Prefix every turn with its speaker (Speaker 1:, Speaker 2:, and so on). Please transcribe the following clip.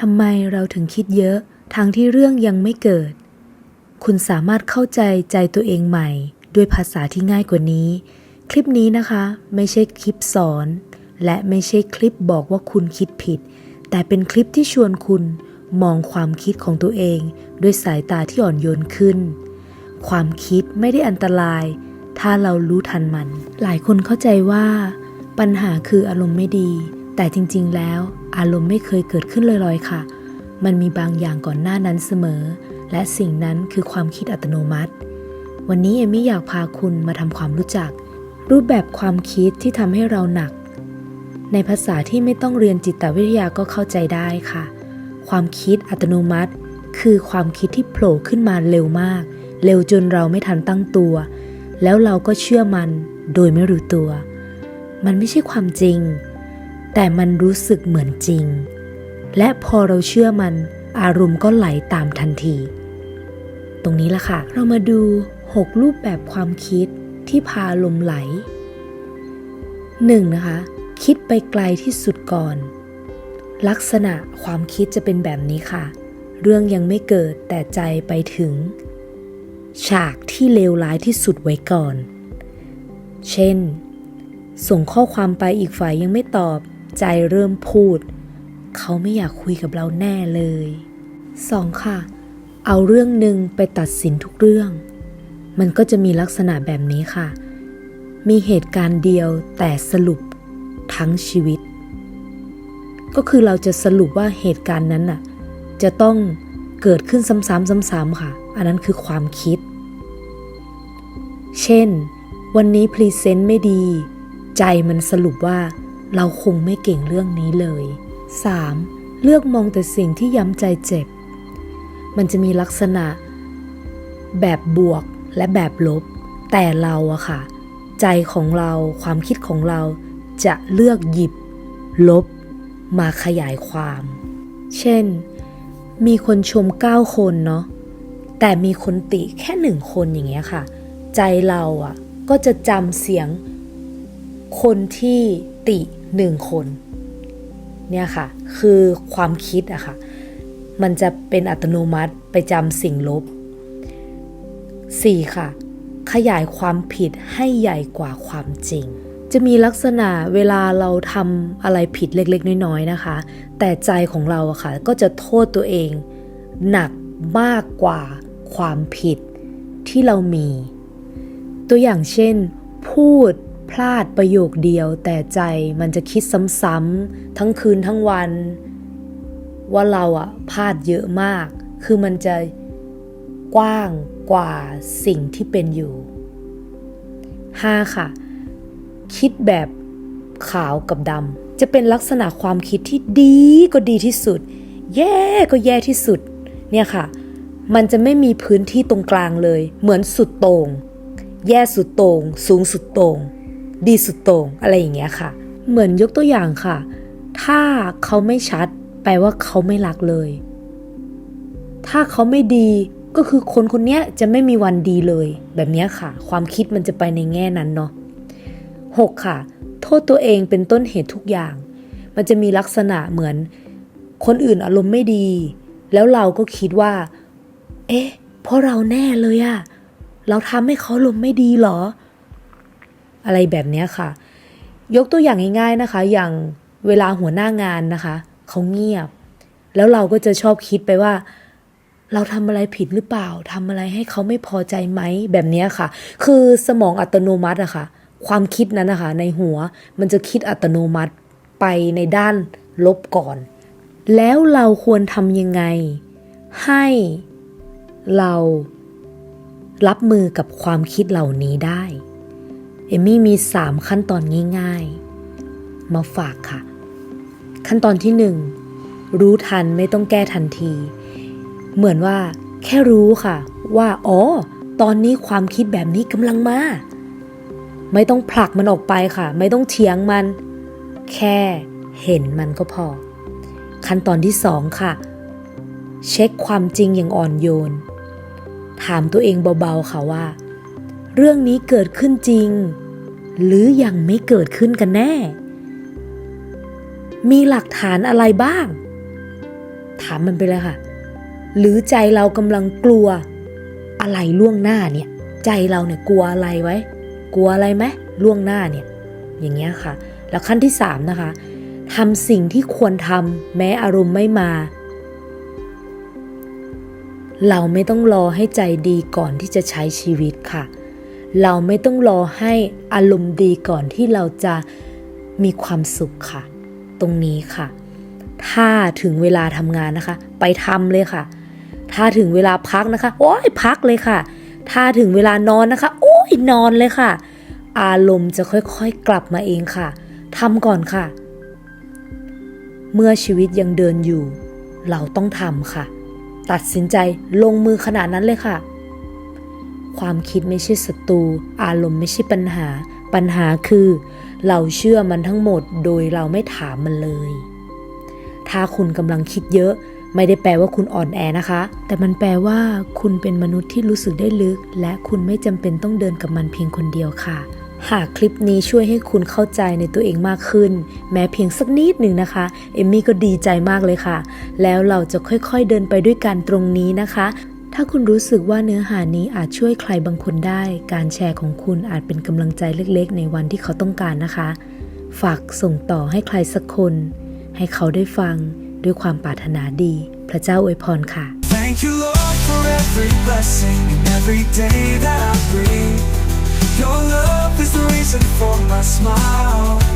Speaker 1: ทำไมเราถึงคิดเยอะทางที่เรื่องยังไม่เกิด คุณสามารถเข้าใจใจตัวเองใหม่ ด้วยภาษาที่ง่ายกว่านี้ คลิปนี้นะคะ ไม่ใช่คลิปสอน และไม่ใช่คลิปบอกว่าคุณคิดผิด แต่เป็นคลิปที่ชวนคุณมองความคิดของตัวเอง ด้วยสายตาที่อ่อนโยนขึ้น ความคิดไม่ได้อันตราย ถ้าเรารู้ทันมัน หลายคนเข้าใจว่า ปัญหาคืออารมณ์ไม่ดี แต่จริง ๆ แล้ว อารมณ์ไม่เคยเกิดขึ้นลอยๆ ค่ะ มันมีบางอย่างก่อนหน้านั้นเสมอ และสิ่งนั้นคือความคิดอัตโนมัติ วันนี้เอมี่อยากพาคุณมาทำความรู้จัก รูปแบบความคิดที่ทำให้เราหนัก ในภาษาที่ไม่ต้องเรียนจิตวิทยาก็เข้าใจได้ค่ะ ความคิดอัตโนมัติ คือความคิดที่โผล่ขึ้นมาเร็วมาก เร็วจนเราไม่ทันตั้งตัว แล้วเราก็เชื่อมันโดยไม่รู้ตัว มันไม่ใช่ความจริง แต่มันรู้สึกเหมือนจริง และพอเราเชื่อมันอารมณ์ก็ไหลตามทันที ตรงนี้ละค่ะ เรามาดู 6 รูปแบบความคิดที่พาลมไหล 1. นะคะ คิดไปไกลที่สุดก่อน ลักษณะความคิดจะเป็นแบบนี้ค่ะ เรื่องยังไม่เกิดแต่ใจไปถึง ฉากที่เลวร้ายที่สุดไว้ก่อน เช่น ส่งข้อความไปอีกฝ่ายยังไม่ตอบ ใจเริ่มพูด เขาไม่อยากคุยกับเราแน่เลย 2. ค่ะ เอาเรื่องหนึ่งไปตัดสินทุกเรื่อง มันก็จะมีลักษณะแบบนี้ค่ะ มีเหตุการณ์เดียวแต่สรุปทั้งชีวิต ก็คือเราจะสรุปว่าเหตุการณ์นั้นน่ะ จะต้องเกิดขึ้นซ้ำๆซ้ำๆค่ะ อันนั้นคือความคิด เช่น วันนี้พรีเซนต์ไม่ดี ใจมันสรุปว่า เราคงไม่เก่งเรื่องนี้เลย 3. เลือกมองแต่สิ่งที่ย้ำใจเจ็บ มันจะมีลักษณะ แบบบวกและแบบลบ แต่เราอะค่ะ ใจของเราความคิดของเราจะเลือกหยิบ ลบ มาขยายความ เช่น มีคนชม 9 คนเนาะแต่มีคนติแค่หนึ่งคนอย่างเงี้ยค่ะ ใจเราอะ่ะก็จะจำเสียงคนที่ติหนึ่งคน เนี่ยค่ะ คือความคิดอะค่ะ มันจะเป็นอัตโนมัติไปจำสิ่งลบ 4. ค่ะ ขยายความผิดให้ใหญ่กว่าความจริง จะมีลักษณะเวลาเราทำอะไรผิดเล็กๆ น้อยๆนะคะ แต่ใจของเราอะค่ะ ก็จะโทษตัวเอง หนักมากกว่าความผิดที่เรามี ตัวอย่างเช่น พูด พลาดประโยคเดียวแต่ใจมันจะคิดซ้ำๆทั้งคืนทั้งวัน ว่าเราอะพลาดเยอะมาก คือมันจะกว้างกว่าสิ่งที่เป็นอยู่ 5. ค่ะ คิดแบบขาวกับดำจะเป็นลักษณะความคิดที่ดีก็ดีที่สุด แย่ก็แย่ที่สุด เนี่ยค่ะ มันจะไม่มีพื้นที่ตรงกลางเลย เหมือนสุดโต่งแย่สุดโต่งสูงสุดโต่ง ดีสุดโต่งอะไรอย่างเงี้ยค่ะ เหมือนยกตัวอย่างค่ะ ถ้าเขาไม่ชัด แปลว่าเขาไม่รักเลย ถ้าเขาไม่ดีก็คือคนคนนี้จะไม่มีวันดีเลย แบบนี้ค่ะ ความคิดมันจะไปในแง่นั้นเนาะ 6. ค่ะ โทษตัวเองเป็นต้นเหตุทุกอย่าง มันจะมีลักษณะเหมือน คนอื่นอารมณ์ไม่ดี แล้วเราก็คิดว่า เอ๊ะ เพราะเราแน่เลยอะเราทำให้เขาอารมณ์ไม่ดีเหรอ อะไรแบบนี้ค่ะ ยกตัวอย่างง่าย ๆนะคะ อย่างเวลาหัวหน้างานนะคะเขาเงียบ แล้วเราก็จะชอบคิดไปว่า เราทำอะไรผิดหรือเปล่าทำอะไรให้เขาไม่พอใจไหมแบบนี้ค่ะ คือสมองอัตโนมัติอะค่ะ ความคิดนั้นนะคะ ในหัวมันจะคิดอัตโนมัติไปในด้านลบก่อน แล้วเราควรทำยังไง ให้เรารับมือกับความคิดเหล่านี้ได้ เอมี่มี 3 ขั้นตอนง่าย ๆ มาฝากค่ะ ขั้นตอนที่ 1 รู้ทันไม่ต้องแก้ทันที เหมือนว่าแค่รู้ค่ะ ว่าอ๋อ ตอนนี้ความคิดแบบนี้กำลังมา ไม่ต้องผลักมันออกไปค่ะ ไม่ต้องเถียงมัน แค่เห็นมันก็พอ ขั้นตอนที่สองค่ะ เช็คความจริงอย่างอ่อนโยน ถามตัวเองเบาๆค่ะว่า เรื่องนี้เกิดขึ้นจริง หรือยังไม่เกิดขึ้นกันแน่ มีหลักฐานอะไรบ้าง ถามมันไปเลยค่ะ หรือใจเรากำลังกลัว อะไรล่วงหน้าเนี่ย ใจเราเนี่ยกลัวอะไรไว้ กลัวอะไรไหมล่วงหน้าเนี่ย อย่างเงี้ยค่ะ แล้วขั้นที่สามนะคะทำสิ่งที่ควรทำแม้อารมณ์ไม่มา เราไม่ต้องรอให้ใจดีก่อนที่จะใช้ชีวิตค่ะ เราไม่ต้องรอให้อารมณ์ดีก่อนที่เราจะมีความสุขค่ะ ตรงนี้ค่ะ ถ้าถึงเวลาทำงานนะคะ ไปทำเลยค่ะ ถ้าถึงเวลาพักนะคะ โอ้ยพักเลยค่ะ ถ้าถึงเวลานอนนะคะ โอ้ยนอนเลยค่ะ อารมณ์จะค่อยๆกลับมาเองค่ะทำก่อนค่ะ เมื่อชีวิตยังเดินอยู่ เราต้องทำค่ะ ตัดสินใจลงมือขนาดนั้นเลยค่ะ ความคิดไม่ใช่ศัตรู อารมณ์ไม่ใช่ปัญหา ปัญหาคือ เราเชื่อมันทั้งหมดโดยเราไม่ถามมันเลย ถ้าคุณกำลังคิดเยอะ ไม่ได้แปลว่าคุณอ่อนแอนะคะ แต่มันแปลว่า คุณเป็นมนุษย์ที่รู้สึกได้ลึก และคุณไม่จำเป็นต้องเดินกับมันเพียงคนเดียวค่ะ หากคลิปนี้ช่วยให้คุณเข้าใจในตัวเองมากขึ้น แม้เพียงสักนิดหนึ่งนะคะ เอมมี่ก็ดีใจมากเลยค่ะ แล้วเราจะค่อยๆเดินไปด้วยกันตรงนี้นะคะ ถ้าคุณรู้สึกว่าเนื้อหานี้อาจช่วยใครบางคนได้ การแชร์ของคุณอาจเป็นกำลังใจเล็กๆ ในวันที่เขาต้องการนะคะ ฝากส่งต่อให้ใครสักคน ให้เขาได้ฟังด้วยความปรารถนาดี พระเจ้าอวยพรค่ะ
Speaker 2: Thank you, Lord, for every blessing and every day that I breathe. Your love is the reason for my smile.